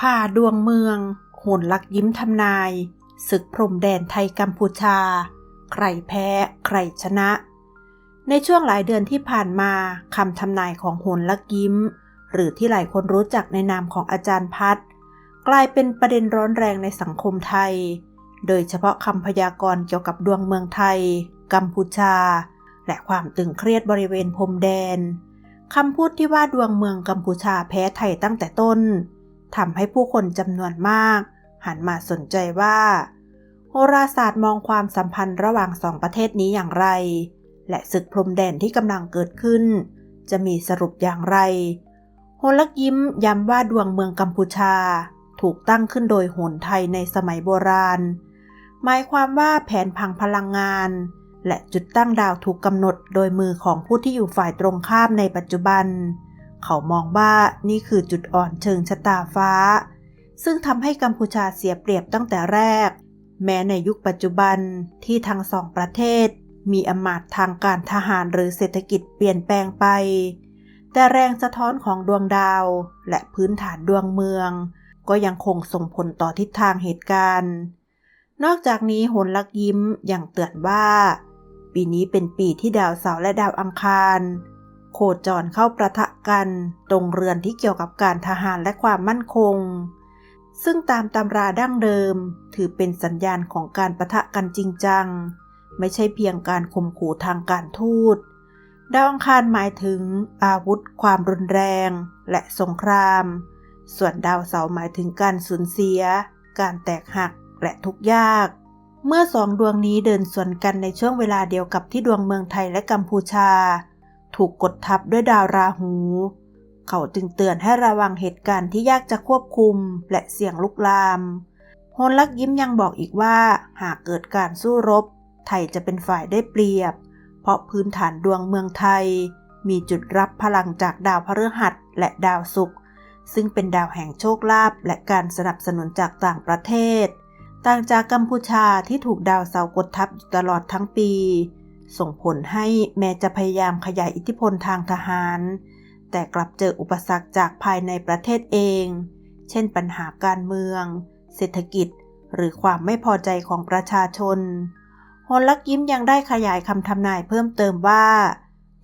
ผ่าดวงเมืองโหนลักยิ้มทำนายศึกพรมแดนไทยกัมพูชา ใครแพ้ ใครชนะ ในช่วงหลายเดือนที่ผ่านมาคำทำนายของโหนลักยิ้ม หรือที่หลายคนรู้จักในนามของอาจารย์พัดกลายเป็นประเด็นร้อนแรงในสังคมไทย โดยเฉพาะคำพยากรณ์เกี่ยวกับดวงเมืองไทย กัมพูชา และความตึงเครียดบริเวณพรมแดนคำพูดที่ว่าดวงเมืองกัมพูชาแพ้ไทยตั้งแต่ต้น ทำให้ผู้คนจำนวนมาก หันมาสนใจว่า โหราศาสตร์มองความสัมพันธ์ระหว่างสองประเทศนี้อย่างไร และศึกพรมแดนที่กำลังเกิดขึ้น จะมีสรุปอย่างไร โหลักยิ้มย้ำว่าดวงเมืองกัมพูชา ถูกตั้งขึ้นโดยโหนไทยในสมัยโบราณ หมายความว่าแผนพังพลังงาน และจุดตั้งดาวถูกกำหนดโดยมือของผู้ที่อยู่ฝ่ายตรงข้ามในปัจจุบัน เขามองว่านี่คือจุดอ่อนเชิงชะตาฟ้า ซึ่งทำให้กัมพูชาเสียเปรียบตั้งแต่แรก แม้ในยุคปัจจุบันที่ทั้งสองประเทศ มีอำมาตย์ทางการทหารหรือเศรษฐกิจเปลี่ยนแปลงไป แต่แรงสะท้อนของดวงดาว และพื้นฐานดวงเมือง ก็ยังคงส่งผลต่อทิศทางเหตุการณ์ นอกจากนี้โหนลักยิ้มยังเตือนว่า ปีนี้เป็นปีที่ดาวเสาร์และดาวอังคาร โคจรเข้าประทะกัน ตรงเรือนที่เกี่ยวกับการทหารและความมั่นคง ซึ่งตามตำราดั้งเดิม ถือเป็นสัญญาณของการประทะกันจริงจัง ไม่ใช่เพียงการข่มขู่ทางการทูตดาวอังคารหมายถึงอาวุธ ความรุนแรง และสงคราม ส่วนดาวเสาร์หมายถึงการสูญเสีย การแตกหักและทุกข์ยาก เมื่อสองดวงนี้เดินสวนกันในช่วงเวลาเดียวกับที่ดวงเมืองไทยและกัมพูชา ถูกกดทับด้วยดาวราหู เขาจึงเตือนให้ระวังเหตุการณ์ที่ยากจะควบคุมและเสี่ยงลุกลาม โฮนลักยิ้มยังบอกอีกว่า หากเกิดการสู้รบ ไทยจะเป็นฝ่ายได้เปรียบ เพราะพื้นฐานดวงเมืองไทย มีจุดรับพลังจากดาวพฤหัสและดาวศุกร์ซึ่งเป็นดาวแห่งโชคลาภและการสนับสนุนจากต่างประเทศ ต่างจากกัมพูชาที่ถูกดาวเสาร์กดทับอยู่ตลอดทั้งปี ส่งผลให้แม้จะพยายามขยายอิทธิพลทางทหาร แต่กลับเจออุปสรรคจากภายในประเทศเอง เช่นปัญหาการเมือง เศรษฐกิจ หรือความไม่พอใจของประชาชนฮนลักยิ้มยังได้ขยายคำทำนายเพิ่มเติมว่า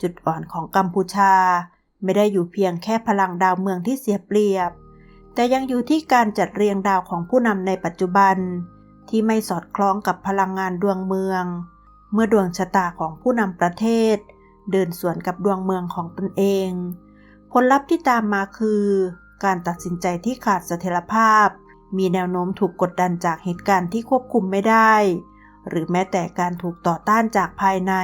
จุดอ่อนของกัมพูชา ไม่ได้อยู่เพียงแค่พลังดาวเมืองที่เสียเปรียบ แต่ยังอยู่ที่การจัดเรียงดาวของผู้นำในปัจจุบัน ที่ไม่สอดคล้องกับพลังงานดวงเมือง เมื่อดวงชะตาของผู้นำประเทศ เดินสวนกับดวงเมืองของตนเอง ผลลัพธ์ที่ตามมาคือ การตัดสินใจที่ขาดเสถียรภาพ มีแนวโน้มถูกกดดันจากเหตุการณ์ที่ควบคุมไม่ได้ หรือแม้แต่การถูกต่อต้านจากภายใน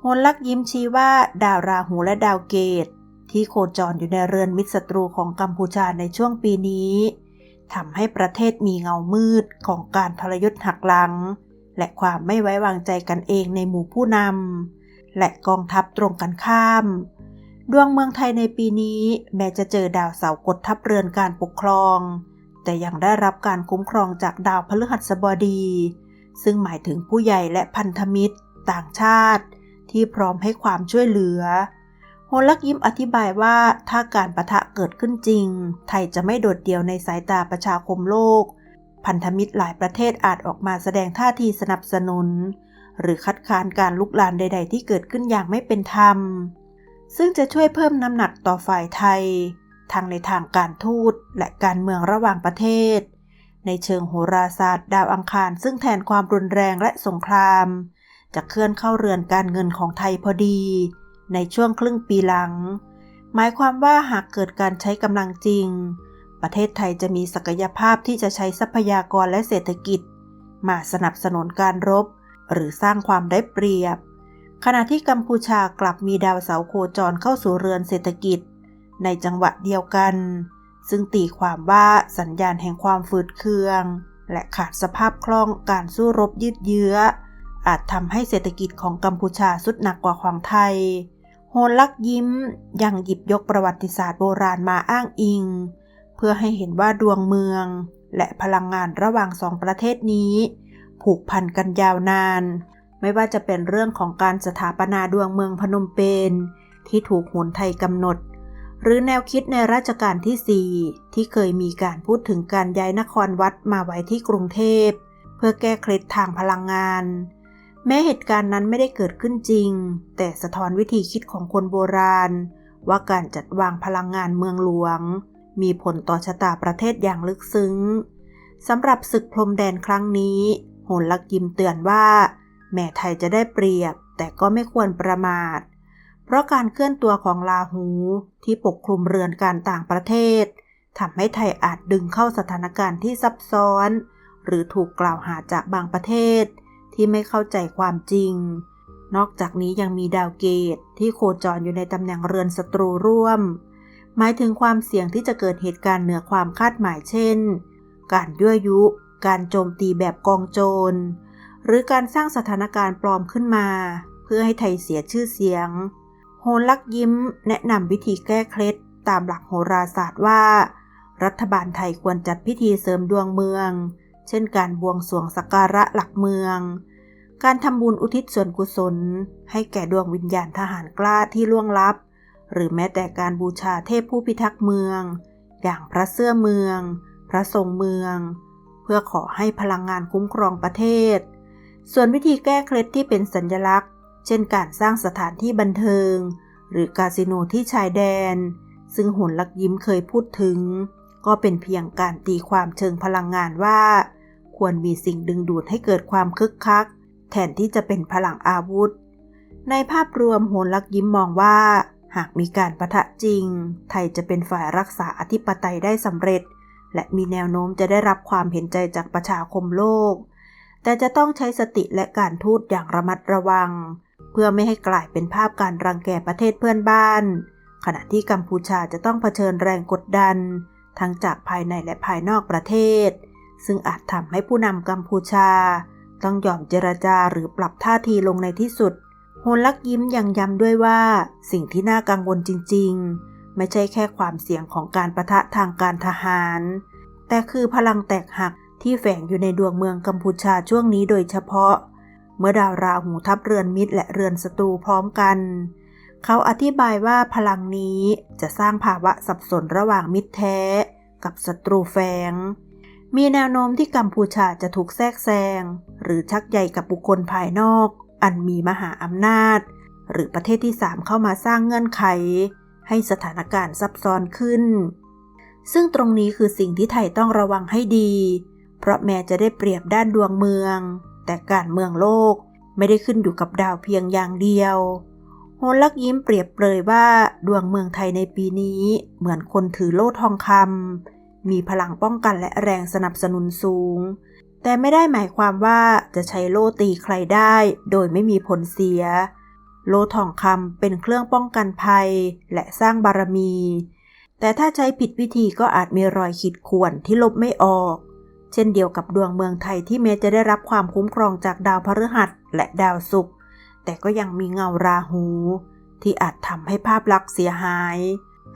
โฮนลักยิ้มชี้ว่า ดาวราหูและดาวเกต ที่โคจรอยู่ในเรือนมิตรศัตรูของกัมพูชาในช่วงปีนี้ทำให้ประเทศมีเงามืดของการทรยศหักหลัง และความไม่ไว้วางใจกันเองในหมู่ผู้นำและกองทัพตรงกันข้าม ดวงเมืองไทยในปีนี้แม้จะเจอดาวเสาร์กดทับเรือนการปกครอง แต่ยังได้รับการคุ้มครองจากดาวพฤหัสบดี ซึ่งหมายถึงผู้ใหญ่และพันธมิตร ต่างชาติ ที่พร้อมให้ความช่วยเหลือโฮลักยิ้มอธิบายว่าถ้าการประทะเกิดขึ้นจริง ไทยจะไม่โดดเดี่ยวในสายตาประชาคมโลก พันธมิตรหลายประเทศอาจออกมาแสดงท่าทีสนับสนุน หรือคัดค้านการลุกลานใด ๆ ที่เกิดขึ้นอย่างไม่เป็นธรรม ซึ่งจะช่วยเพิ่มน้ำหนักต่อฝ่ายไทย ทั้งในทางการทูตและการเมืองระหว่างประเทศ ในเชิงโหราศาสตร์ ดาวอังคาร ซึ่งแทนความรุนแรงและสงคราม จะเคลื่อนเข้าเรือนการเงินของไทยพอดี ในช่วงครึ่งปีหลัง หมายความว่าหากเกิดการใช้กำลังจริง ประเทศไทยจะมีศักยภาพที่จะใช้ทรัพยากรและเศรษฐกิจ มาสนับสนุนการรบ หรือสร้างความได้เปรียบ ขณะที่กัมพูชากลับมีดาวเสาโคจรเข้าสู่เรือนเศรษฐกิจ ในจังหวะเดียวกัน ซึ่งตีความว่าสัญญาณแห่งความฝืดเคือง และขาดสภาพคล่องการสู้รบยืดเยื้อ อาจทำให้เศรษฐกิจของกัมพูชาสุดหนักกว่าของไทย โฮลักยิ้มยังหยิบยกประวัติศาสตร์โบราณมาอ้างอิง เพื่อให้เห็นว่าดวงเมือง และพลังงานระหว่างสองประเทศนี้ ผูกพันกันยาวนาน ไม่ว่าจะเป็นเรื่องของการสถาปนาดวงเมืองพนมเปญที่ถูกหุนไทยกำหนด หรือแนวคิดในรัชกาลที่ 4 ที่เคยมีการพูดถึงการย้ายนครวัดมาไว้ที่กรุงเทพ เพื่อแก้เคล็ดทางพลังงาน แม้เหตุการณ์นั้นไม่ได้เกิดขึ้นจริง แต่สะท้อนวิธีคิดของคนโบราณ ว่าการจัดวางพลังงานเมืองหลวง มีผลต่อชะตาประเทศอย่างลึกซึ้งสำหรับศึกพรมแดนครั้งนี้ โหนลักยิมเตือนว่า แม่ไทยจะได้เปรียบ แต่ก็ไม่ควรประมาท เพราะการเคลื่อนตัวของลาหูที่ปกคลุมเรือนการต่างประเทศทำให้ไทยอาจดึงเข้าสถานการณ์ที่ซับซ้อน หรือถูกกล่าวหาจากบางประเทศ ที่ไม่เข้าใจความจริง นอกจากนี้ยังมีดาวเกตที่โคจรอยู่ในตำแหน่งเรือนศัตรูร่วม หมายถึงความเสี่ยงที่จะเกิดเหตุการณ์เหนือความคาดหมายเช่น การยั่วยุ การโจมตีแบบกองโจร หรือการสร้างสถานการณ์ปลอมขึ้นมา เพื่อให้ไทยเสียชื่อเสียง โฮลักยิ้ม แนะนำวิธีแก้เคล็ดตามหลักโหราศาสตร์ว่า รัฐบาลไทยควรจัดพิธีเสริมดวงเมือง เช่นการบวงสรวงสักการะหลักเมือง การทำบุญอุทิศส่วนกุศล ให้แก่ดวงวิญญาณทหารกล้าที่ล่วงลับ หรือแม้แต่การบูชาเทพผู้พิทักษ์เมือง อย่างพระเสื้อเมือง พระทรงเมือง เพื่อขอให้พลังงานคุ้มครองประเทศ ส่วนวิธีแก้เคล็ดที่เป็นสัญลักษณ์ เช่นการสร้างสถานที่บันเทิง หรือคาสิโนที่ชายแดน ซึ่งหุ่นลักยิ้มเคยพูดถึง ก็เป็นเพียงการตีความเชิงพลังงานว่า ควรมีสิ่งดึงดูดให้เกิดความคึกคัก แทนที่จะเป็นพลังอาวุธ ในภาพรวมโหนลักยิ้มมองว่า หากมีการประทะจริง ไทยจะเป็นฝ่ายรักษาอธิปไตยได้สำเร็จ และมีแนวโน้มจะได้รับความเห็นใจจากประชาคมโลก แต่จะต้องใช้สติและการทูตอย่างระมัดระวัง เพื่อไม่ให้กลายเป็นภาพการรังแกประเทศเพื่อนบ้าน ขณะที่กัมพูชาจะต้องเผชิญแรงกดดัน ทั้งจากภายในและภายนอกประเทศ ซึ่งอาจทำให้ผู้นำกัมพูชา ต้องยอมเจรจาหรือปรับท่าทีลงในที่สุด โฮนลักยิ้มยังย้ำด้วยว่า สิ่งที่น่ากังวลจริง ๆ ไม่ใช่แค่ความเสี่ยงของการประทะทางการทหาร แต่คือพลังแตกหักที่แฝงอยู่ในดวงเมืองกัมพูชาช่วงนี้โดยเฉพาะ เมื่อดาวราหูทับเรือนมิตรและเรือนศัตรูพร้อมกัน เขาอธิบายว่าพลังนี้จะสร้างภาวะสับสนระหว่างมิตรแท้ กับศัตรูแฝง มีแนวโน้มที่กัมพูชาจะถูกแทรกแซง หรือชักใยกับบุคคลภายนอก อันมีมหาอำนาจ หรือประเทศที่สามเข้ามาสร้างเงื่อนไข ให้สถานการณ์ซับซ้อนขึ้น ซึ่งตรงนี้คือสิ่งที่ไทยต้องระวังให้ดี เพราะแม้จะได้เปรียบด้านดวงเมือง แต่การเมืองโลกไม่ได้ขึ้นอยู่กับดาวเพียงอย่างเดียวโฮลักยิ้มเปรียบเปรยว่าดวงเมืองไทยในปีนี้เหมือนคนถือโล่ทองคำมีพลังป้องกันและแรงสนับสนุนสูง แต่ไม่ได้หมายความว่าจะใช้โล่ตีใครได้ โดยไม่มีผลเสีย โล่ทองคำเป็นเครื่องป้องกันภัย และสร้างบารมี แต่ถ้าใช้ผิดวิธีก็อาจมีรอยขีดข่วนที่ลบไม่ออก เช่นเดียวกับดวงเมืองไทยที่แม้จะได้รับความคุ้มครองจากดาวพฤหัสและดาวศุกร์แต่ก็ยังมีเงาราหู ที่อาจทำให้ภาพลักษณ์เสียหาย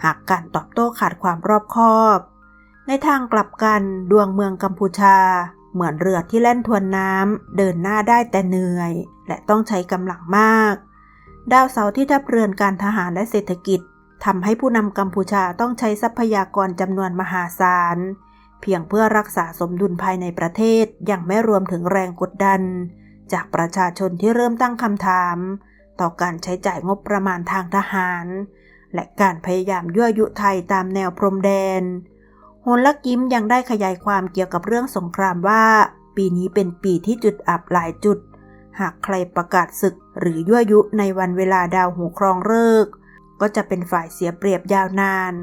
หากการตอบโต้ขาดความรอบคอบ ในทางกลับกันดวงเมืองกัมพูชา เหมือนเรือที่แล่นทวนน้ำเดินหน้าได้แต่เหนื่อย และต้องใช้กำลังมาก ดาวเสาที่ทับเรือนการทหารและเศรษฐกิจทำให้ผู้นำกัมพูชาต้องใช้ทรัพยากรจำนวนมหาศาล เพียงเพื่อรักษาสมดุลภายในประเทศยังไม่รวมถึงแรงกดดัน จากประชาชนที่เริ่มตั้งคำถาม ต่อการใช้จ่ายงบประมาณทางทหาร และการพยายามยั่วยุไทยตามแนวพรมแดน โฮนลักยิ้มยังได้ขยายความเกี่ยวกับเรื่องสงครามว่า ปีนี้เป็นปีที่จุดอับหลายจุด หากใครประกาศศึกหรือยั่วยุในวันเวลาดาวหูครองเลิก ก็จะเป็นฝ่ายเสียเปรียบยาวนาน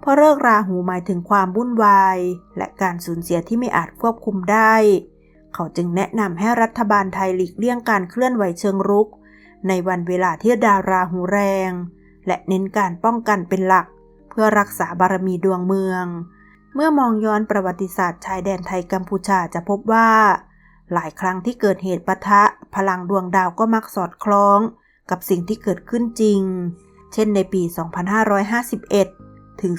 เพราะเลิกราหูหมายถึงความวุ่นวาย และการสูญเสียที่ไม่อาจควบคุมได้ เขาจึงแนะนำให้รัฐบาลไทยหลีกเลี่ยงการเคลื่อนไหวเชิงรุก ในวันเวลาที่ดาวราหูแรง และเน้นการป้องกันเป็นหลัก เพื่อรักษาบารมีดวงเมือง เมื่อมองย้อนประวัติศาสตร์ชายแดนไทยกัมพูชาจะพบว่า หลายครั้งที่เกิดเหตุปะทะ พลังดวงดาวก็มักสอดคล้อง กับสิ่งที่เกิดขึ้นจริง เช่นในปี 2551 ถึง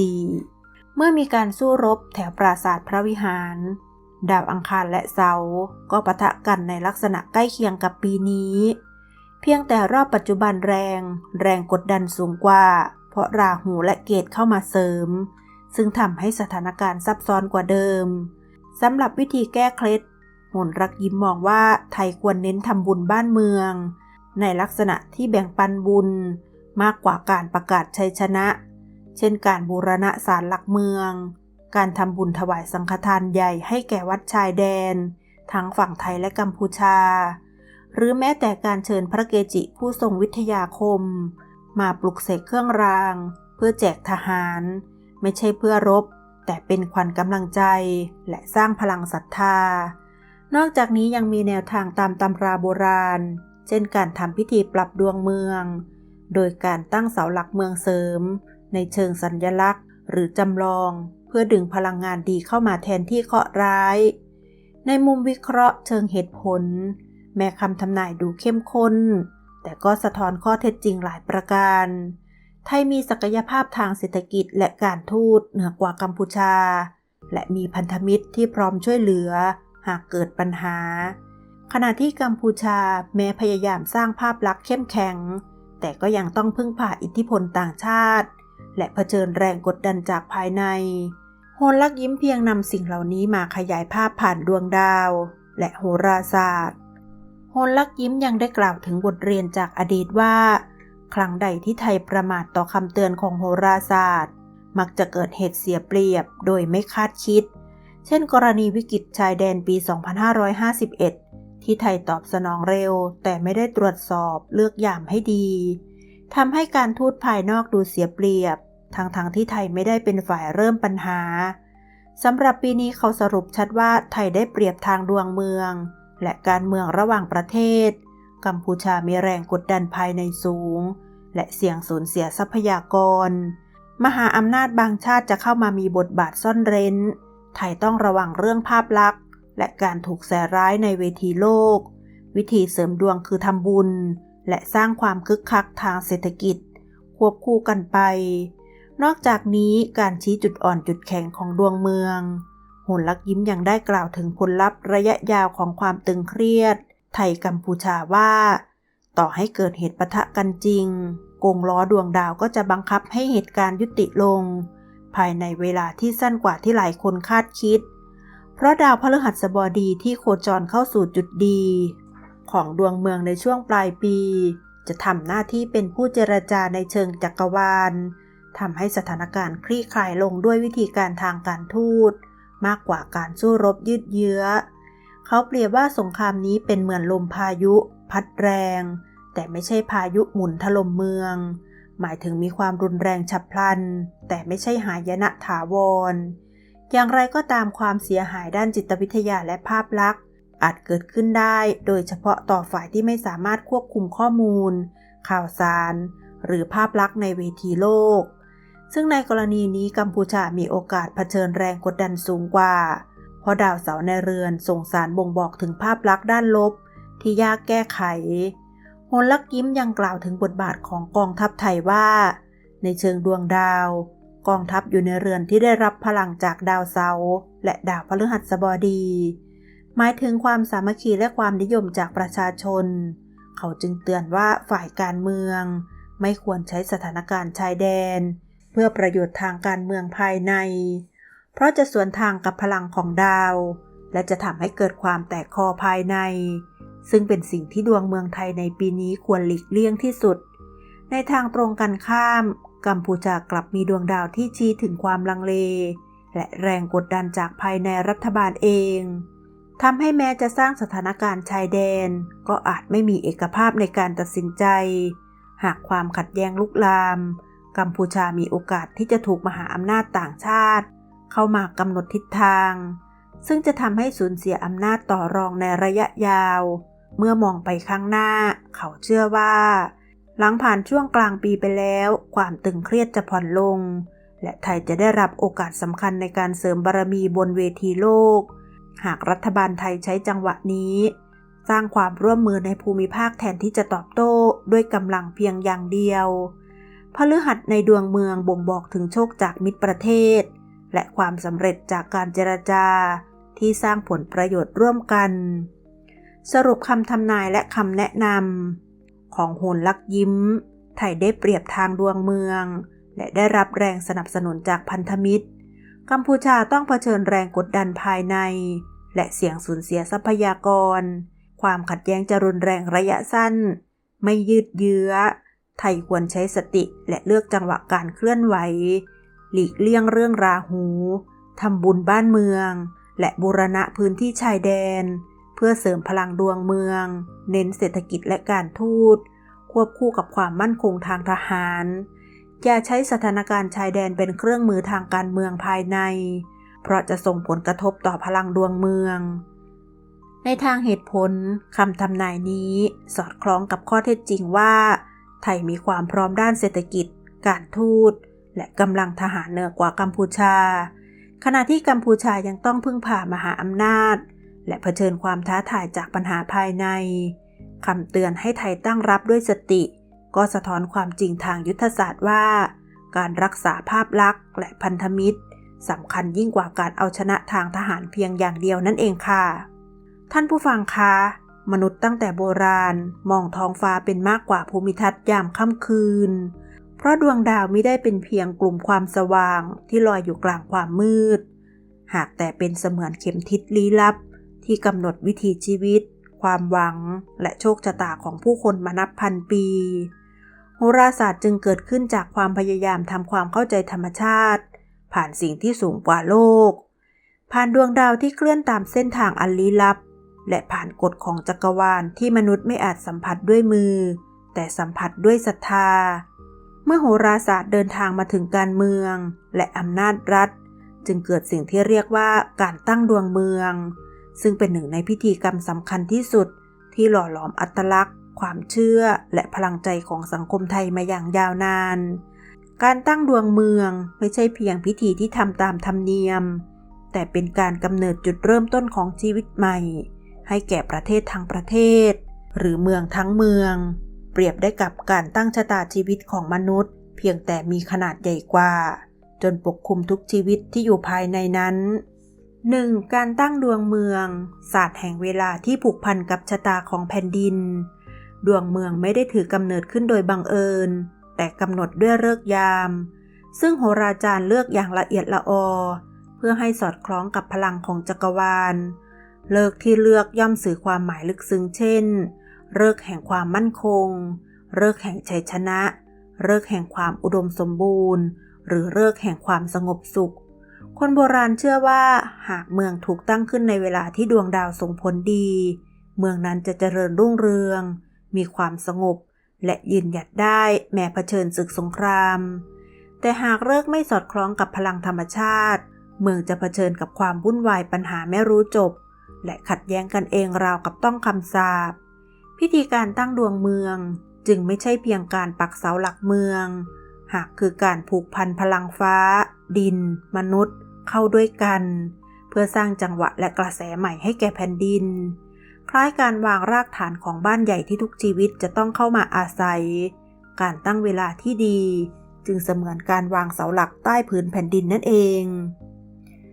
2554 เมื่อมีการสู้รบแถวปราสาทพระวิหาร ดาวอังคารและเสาก็ปะทะกันในลักษณะใกล้เคียงกับปีนี้ เพียงแต่รอบปัจจุบันแรง แรงกดดันสูงกว่า เพราะราหูและเกตเข้ามาเสริม ซึ่งทำให้สถานการณ์ซับซ้อนกว่าเดิมสำหรับวิธีแก้เคล็ดโหนรักยิ้มมองว่าไทยควรเน้นทำบุญบ้านเมือง ในลักษณะที่แบ่งปันบุญมากกว่าการประกาศชัยชนะ เช่นการบูรณะศาลหลักเมือง การทำบุญถวายสังฆทานใหญ่ให้แก่วัดชายแดน ทั้งฝั่งไทยและกัมพูชา หรือแม้แต่การเชิญพระเกจิผู้ทรงวิทยาคม มาปลุกเสกเครื่องราง เพื่อแจกทหาร ไม่ใช่เพื่อรบ แต่เป็นขวัญกำลังใจ และสร้างพลังศรัทธา นอกจากนี้ยังมีแนวทางตามตำราโบราณ เช่นการทำพิธีปรับดวงเมือง โดยการตั้งเสาหลักเมืองเสริม ในเชิงสัญญลักษณ์ หรือจำลอง เพื่อดึงพลังงานดีเข้ามาแทนที่เคราะห์ร้าย ในมุมวิเคราะห์เชิงเหตุผล แม้คำทำนายดูเข้มข้นแต่ก็สะท้อนข้อเท็จจริงหลายประการ ไทยมีศักยภาพทางเศรษฐกิจและการทูตเหนือกว่ากัมพูชา และมีพันธมิตรที่พร้อมช่วยเหลือ หากเกิดปัญหา ขณะที่กัมพูชาแม้พยายามสร้างภาพลักษณ์เข้มแข็ง แต่ก็ยังต้องพึ่งพาอิทธิพลต่างชาติ และเผชิญแรงกดดันจากภายในโฮนลักยิ้มเพียงนำสิ่งเหล่านี้มาขยายภาพผ่านดวงดาว และโหราศาสตร์โฮนลักยิ้มยังได้กล่าวถึงบทเรียนจากอดีตว่า ครั้งใดที่ไทยประมาทต่อคำเตือนของโหราศาสตร์ มักจะเกิดเหตุเสียเปรียบโดยไม่คาดคิด เช่น กรณีวิกฤตชายแดนปี 2551 ที่ไทยตอบสนองเร็ว แต่ไม่ได้ตรวจสอบเลือกยามให้ดีทำให้การทูตภายนอกดูเสียเปรียบ ทั้งๆทที่ไทยไม่ได้เป็นฝ่ายเริ่มปัญหาสำหรับปีนี้เขาสรุปชัดว่าไทยได้เปรียบทางดวงเมือง และการเมืองระหว่างประเทศ กัมพูชามีแรงกดดันภายในสูง และเสี่ยงสูญเสียทรัพยากร มหาอำนาจบางชาติจะเข้ามามีบทบาทซ่อนเร้น ไทยต้องระวังเรื่องภาพลักษณ์ และการถูกแสร้ายในเวทีโลก วิธีเสริมดวงคือทำบุญ และสร้างความคึกคักทางเศรษฐกิจ ควบคู่กันไป นอกจากนี้การชี้จุดอ่อนจุดแข็งของดวงเมืองโหนลักยิ้มยังได้กล่าวถึงผลลัพธ์ระยะยาวของความตึงเครียด ไทยกัมพูชาว่า ต่อให้เกิดเหตุปะทะกันจริง กงล้อดวงดาวก็จะบังคับให้เหตุการณ์ยุติลง ภายในเวลาที่สั้นกว่าที่หลายคนคาดคิด เพราะดาวพฤหัสบดีที่โคจรเข้าสู่จุดดี ของดวงเมืองในช่วงปลายปี จะทำหน้าที่เป็นผู้เจรจาในเชิงจักรวาลทำให้สถานการณ์คลี่คลายลงด้วยวิธีการทางการทูต มากกว่าการสู้รบยืดเยื้อ เขาเปรียบว่าสงครามนี้เป็นเหมือนลมพายุพัดแรง แต่ไม่ใช่พายุหมุนถล่มเมือง หมายถึงมีความรุนแรงฉับพลัน แต่ไม่ใช่หายนะถาวร อย่างไรก็ตามความเสียหายด้านจิตวิทยาและภาพลักษณ์ อาจเกิดขึ้นได้ โดยเฉพาะต่อฝ่ายที่ไม่สามารถควบคุมข้อมูล ข่าวสาร หรือภาพลักษณ์ในเวทีโลก ซึ่งในกรณีนี้กัมพูชามีโอกาสเผชิญแรงกดดันสูงกว่า เพราะดาวเสาร์ในเรือนส่งสารบ่งบอกถึงภาพลักษณ์ด้านลบ ที่ยากแก้ไขโฮลักยิ้มยังกล่าวถึงบทบาทของกองทัพไทยว่า ในเชิงดวงดาว กองทัพอยู่ในเรือนที่ได้รับพลังจากดาวเสาร์และดาวพฤหัสบดี หมายถึงความสามัคคีและความนิยมจากประชาชน เขาจึงเตือนว่าฝ่ายการเมือง ไม่ควรใช้สถานการณ์ชายแดน เพื่อประโยชน์ทางการเมืองภายใน เพราะจะสวนทางกับพลังของดาว และจะทำให้เกิดความแตกคอภายใน ซึ่งเป็นสิ่งที่ดวงเมืองไทยในปีนี้ควรหลีกเลี่ยงที่สุด ในทางตรงกันข้าม กัมพูชากลับมีดวงดาวที่ชี้ถึงความลังเล และแรงกดดันจากภายในรัฐบาลเองทำให้แม้จะสร้างสถานการณ์ชายแดน ก็อาจไม่มีเอกภาพในการตัดสินใจ หากความขัดแย้งลุกลาม กัมพูชามีโอกาสที่จะถูกมหาอำนาจต่างชาติ เข้ามากำหนดทิศทาง ซึ่งจะทำให้สูญเสียอำนาจต่อรองในระยะยาว เมื่อมองไปข้างหน้า เขาเชื่อว่า หลังผ่านช่วงกลางปีไปแล้ว ความตึงเครียดจะผ่อนลง และไทยจะได้รับโอกาสสำคัญในการเสริมบารมีบนเวทีโลก หากรัฐบาลไทยใช้จังหวะนี้ สร้างความร่วมมือในภูมิภาคแทนที่จะตอบโต้ด้วยกำลังเพียงอย่างเดียวพฤหัสในดวงเมืองบ่งบอกถึงโชคจากมิตรประเทศ และความสำเร็จจากการเจรจาที่สร้างผลประโยชน์ร่วมกัน สรุปคำทำนายและคำแนะนำของโหนลักยิ้ม ไทยได้เปรียบทางดวงเมือง และได้รับแรงสนับสนุนจากพันธมิตร กัมพูชาต้องเผชิญแรงกดดันภายใน และเสี่ยงสูญเสียทรัพยากร ความขัดแย้งจะรุนแรงระยะสั้น ไม่ยืดเยื้อ ไทยควรใช้สติและเลือกจังหวะการเคลื่อนไหว หลีกเลี่ยงเรื่องราหูทำบุญบ้านเมือง และบูรณะพื้นที่ชายแดน เพื่อเสริมพลังดวงเมือง เน้นเศรษฐกิจและการทูต ควบคู่กับความมั่นคงทางทหาร อย่าใช้สถานการณ์ชายแดนเป็นเครื่องมือทางการเมืองภายใน เพราะจะส่งผลกระทบต่อพลังดวงเมือง ในทางเหตุผลคำทำนายนี้สอดคล้องกับข้อเท็จจริงว่า ไทยมีความพร้อมด้านเศรษฐกิจ การทูต และกำลังทหารเหนือกว่ากัมพูชา ขณะที่กัมพูชายังต้องพึ่งพามหาอำนาจ และเผชิญความท้าทายจากปัญหาภายในคำเตือนให้ไทยตั้งรับด้วยสติ ก็สะท้อนความจริงทางยุทธศาสตร์ว่า การรักษาภาพลักษณ์และพันธมิตรสำคัญยิ่งกว่าการเอาชนะทางทหารเพียงอย่างเดียวนั่นเองค่ะ ท่านผู้ฟังคะ มนุษย์ตั้งแต่โบราณมองท้องฟ้าเป็นมากกว่าภูมิทัศน์ยามค่ำคืน เพราะดวงดาวไม่ได้เป็นเพียงกลุ่มความสว่างที่ลอยอยู่กลางความมืด หากแต่เป็นเสมือนเข็มทิศลี้ลับ ที่กำหนดวิถีชีวิต ความหวัง และโชคชะตาของผู้คนมานับพันปี โหราศาสตร์จึงเกิดขึ้นจากความพยายามทำความเข้าใจธรรมชาติ ผ่านสิ่งที่สูงกว่าโลก ผ่านดวงดาวที่เคลื่อนตามเส้นทางอันลี้ลับ และผ่านกฎของจักรวาลที่มนุษย์ไม่อาจสัมผัสด้วยมือ แต่สัมผัสด้วยศรัทธา เมื่อโหราศาสตร์เดินทางมาถึงการเมือง และอำนาจรัฐ จึงเกิดสิ่งที่เรียกว่าการตั้งดวงเมือง ซึ่งเป็นหนึ่งในพิธีกรรมสำคัญที่สุด ที่หล่อหลอมอัตลักษณ์ ความเชื่อและพลังใจของสังคมไทยมาอย่างยาวนาน การตั้งดวงเมืองไม่ใช่เพียงพิธีที่ทำตามธรรมเนียม แต่เป็นการกำเนิดจุดเริ่มต้นของชีวิตใหม่ ให้แก่ประเทศทั้งประเทศ หรือเมืองทั้งเมือง เปรียบได้กับการตั้งชะตาชีวิตของมนุษย์ เพียงแต่มีขนาดใหญ่กว่า จนปกคลุมทุกชีวิตที่อยู่ภายในนั้น 1. การตั้งดวงเมือง ศาสตร์แห่งเวลาที่ผูกพันกับชะตาของแผ่นดิน ดวงเมืองไม่ได้ถือกำเนิดขึ้นโดยบังเอิญ แต่กำหนดด้วยเลิกยาม ซึ่งโหราจารย์เลือกอย่างละเอียดละออ เพื่อให้สอดคล้องกับพลังของจักรวาล เลิกที่เลือกย่อมสื่อความหมายลึกซึ้งเช่น เลิกแห่งความมั่นคง เลิกแห่งชัยชนะ เลิกแห่งความอุดมสมบูรณ์ หรือเลิกแห่งความสงบสุข คนโบราณเชื่อว่าหากเมืองถูกตั้งขึ้นในเวลาที่ดวงดาวส่งผลดี เมืองนั้นจะเจริญรุ่งเรือง มีความสงบ และยืนหยัดได้แม้เผชิญศึกสงคราม แต่หากเลิกไม่สอดคล้องกับพลังธรรมชาติ เมืองจะเผชิญกับความวุ่นวายปัญหาไม่รู้จบ และขัดแย้งกันเองราวกับต้องคำสาปพิธีการตั้งดวงเมืองจึงไม่ใช่เพียงการปักเสาหลักเมือง หากคือการผูกพันพลังฟ้า ดิน มนุษย์ เข้าด้วยกัน เพื่อสร้างจังหวะและกระแสใหม่ให้แก่แผ่นดิน คล้ายการวางรากฐานของบ้านใหญ่ที่ทุกชีวิตจะต้องเข้ามาอาศัย การตั้งเวลาที่ดี จึงเสมือนการวางเสาหลักใต้พื้นแผ่นดินนั่นเอง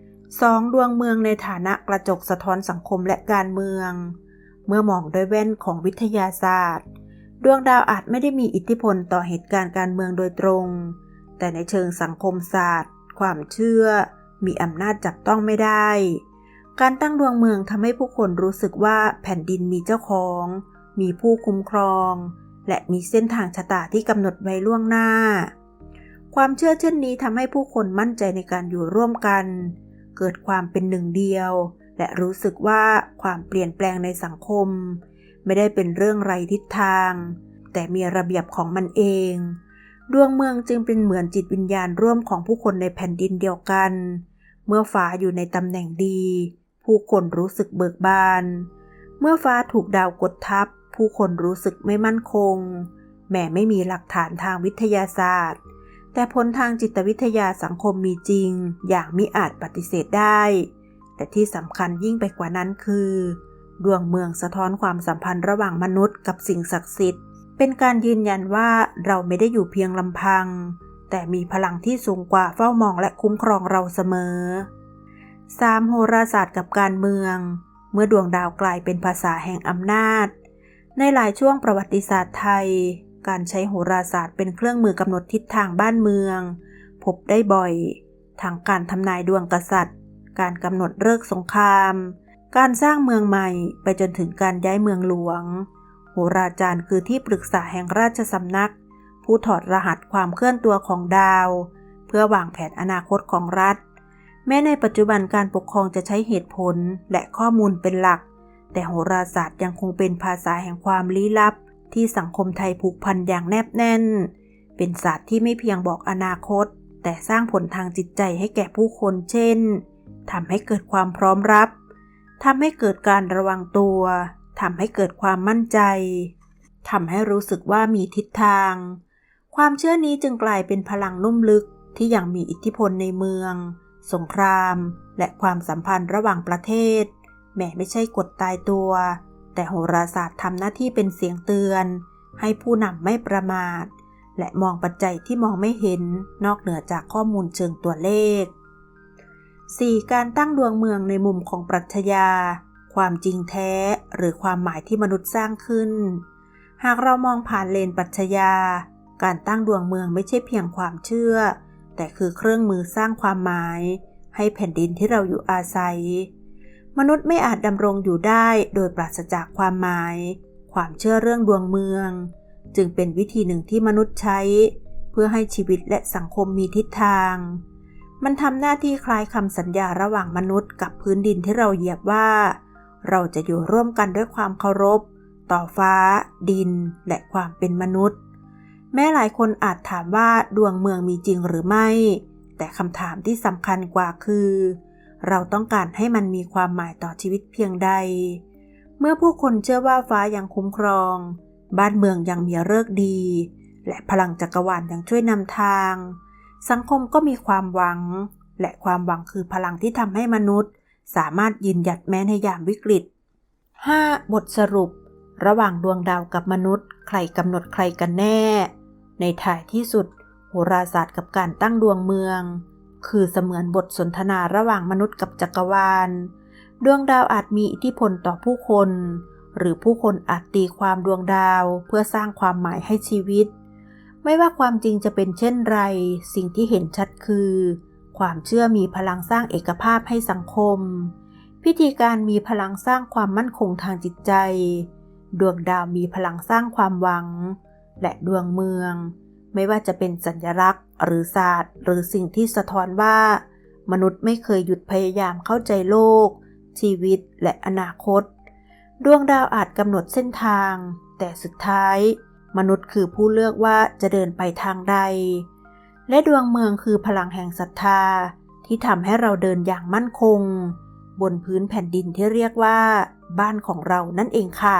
2. ดวงเมืองในฐานะกระจกสะท้อนสังคมและการเมือง เมื่อมองด้วยแว่นของวิทยาศาสตร์ ดวงดาวอาจไม่ได้มีอิทธิพลต่อเหตุการณ์การเมืองโดยตรง แต่ในเชิงสังคมศาสตร์ ความเชื่อ มีอำนาจจับต้องไม่ได้ การตั้งดวงเมืองทำให้ผู้คนรู้สึกว่าแผ่นดินมีเจ้าของ มีผู้คุ้มครอง และมีเส้นทางชะตาที่กำหนดไว้ล่วงหน้า ความเชื่อเช่นนี้ทำให้ผู้คนมั่นใจในการอยู่ร่วมกัน เกิดความเป็นหนึ่งเดียว และรู้สึกว่าความเปลี่ยนแปลงในสังคม ไม่ได้เป็นเรื่องไร้ทิศทาง แต่มีระเบียบของมันเองดวงเมืองจึงเป็นเหมือนจิตวิญญาณร่วมของผู้คนในแผ่นดินเดียวกัน เมื่อฟ้าอยู่ในตำแหน่งดี ผู้คนรู้สึกเบิกบาน เมื่อฟ้าถูกดาวกดทับ ผู้คนรู้สึกไม่มั่นคง แม้ไม่มีหลักฐานทางวิทยาศาสตร์ แต่ผลทางจิตวิทยาสังคมมีจริง อย่างมิอาจปฏิเสธได้ แต่ที่สำคัญยิ่งไปกว่านั้นคือ ดวงเมืองสะท้อนความสัมพันธ์ระหว่างมนุษย์กับสิ่งศักดิ์สิทธิ์ เป็นการยืนยันว่าเราไม่ได้อยู่เพียงลำพัง แต่มีพลังที่สูงกว่าเฝ้ามองและคุ้มครองเราเสมอ 3. โหราศาสตร์กับการเมือง เมื่อดวงดาวกลายเป็นภาษาแห่งอำนาจ ในหลายช่วงประวัติศาสตร์ไทย การใช้โหราศาสตร์เป็นเครื่องมือกำหนดทิศทางบ้านเมือง พบได้บ่อยทางการทำนายดวงกษัตริย์ การกำหนดเลิกษ์สงคราม การสร้างเมืองใหม่ไปจนถึงการย้ายเมืองหลวง โหราจารย์คือที่ปรึกษาแห่งราชสำนัก ผู้ถอดรหัสความเคลื่อนตัวของดาว เพื่อวางแผนอนาคตของรัฐ แม้ในปัจจุบันการปกครองจะใช้เหตุผลและข้อมูลเป็นหลัก แต่โหราศาสตร์ยังคงเป็นภาษาแห่งความลี้ลับ ที่สังคมไทยผูกพันอย่างแนบแน่น เป็นศาสตร์ที่ไม่เพียงบอกอนาคต แต่สร้างผลทางจิตใจให้แก่ผู้คนเช่นทำให้เกิดความพร้อมรับทำให้เกิดการระวังตัวทำให้เกิดความมั่นใจทำให้รู้สึกว่ามีทิศทาง ความเชื่อนี้จึงกลายเป็นพลังนุ่มลึกที่ยังมีอิทธิพลในเมือง สงคราม และความสัมพันธ์ระหว่างประเทศ แม้ไม่ใช่กฎตายตัว แต่โหราศาสตร์ทำหน้าที่เป็นเสียงเตือน ให้ผู้นำไม่ประมาท และมองปัจจัยที่มองไม่เห็นนอกเหนือจากข้อมูลเชิงตัวเลข 4. การตั้งดวงเมืองในมุมของปรัชญา ความจริงแท้หรือความหมายที่มนุษย์สร้างขึ้น หากเรามองผ่านเลนปรัชญา การตั้งดวงเมืองไม่ใช่เพียงความเชื่อ แต่คือเครื่องมือสร้างความหมาย ให้แผ่นดินที่เราอยู่อาศัย มนุษย์ไม่อาจดำรงอยู่ได้โดยปราศจากความหมาย ความเชื่อเรื่องดวงเมือง จึงเป็นวิธีหนึ่งที่มนุษย์ใช้ เพื่อให้ชีวิตและสังคมมีทิศทาง มันทำหน้าที่คล้ายคำสัญญาระหว่างมนุษย์กับพื้นดินที่เราเหยียบว่า เราจะอยู่ร่วมกันด้วยความเคารพ ต่อฟ้า ดิน และความเป็นมนุษย์ แม้หลายคนอาจถามว่าดวงเมืองมีจริงหรือไม่ แต่คำถามที่สำคัญกว่าคือ เราต้องการให้มันมีความหมายต่อชีวิตเพียงใด เมื่อผู้คนเชื่อว่าฟ้ายังคุ้มครอง บ้านเมืองยังมีฤกษ์ดี และพลังจักรวาลยังช่วยนำทาง สังคมก็มีความหวัง และความหวังคือพลังที่ทำให้มนุษย์ สามารถยืนหยัดแม้ในยามวิกฤต 5. บทสรุประหว่างดวงดาวกับมนุษย์ ใครกำหนดใครกันแน่ ในถ่ายที่สุด โหราศาสตร์กับการตั้งดวงเมือง คือเสมือนบทสนทนาระหว่างมนุษย์กับจักรวาล ดวงดาวอาจมีอิทธิพลต่อผู้คน หรือผู้คนอาจตีความดวงดาวเพื่อสร้างความหมายให้ชีวิต ไม่ว่าความจริงจะเป็นเช่นไร สิ่งที่เห็นชัดคือ ความเชื่อมีพลังสร้างเอกภาพให้สังคม พิธีการมีพลังสร้างความมั่นคงทางจิตใจ ดวงดาวมีพลังสร้างความหวัง และดวงเมือง ไม่ว่าจะเป็นสัญลักษณ์ หรือศาสตร์ หรือสิ่งที่สะท้อนว่า มนุษย์ไม่เคยหยุดพยายามเข้าใจโลก ชีวิตและอนาคต ดวงดาวอาจกำหนดเส้นทาง แต่สุดท้าย มนุษย์คือผู้เลือกว่าจะเดินไปทางใด และดวงเมืองคือพลังแห่งศรัทธาที่ทำให้เราเดินอย่างมั่นคง บนพื้นแผ่นดินที่เรียกว่า บ้านของเรานั่นเองค่ะ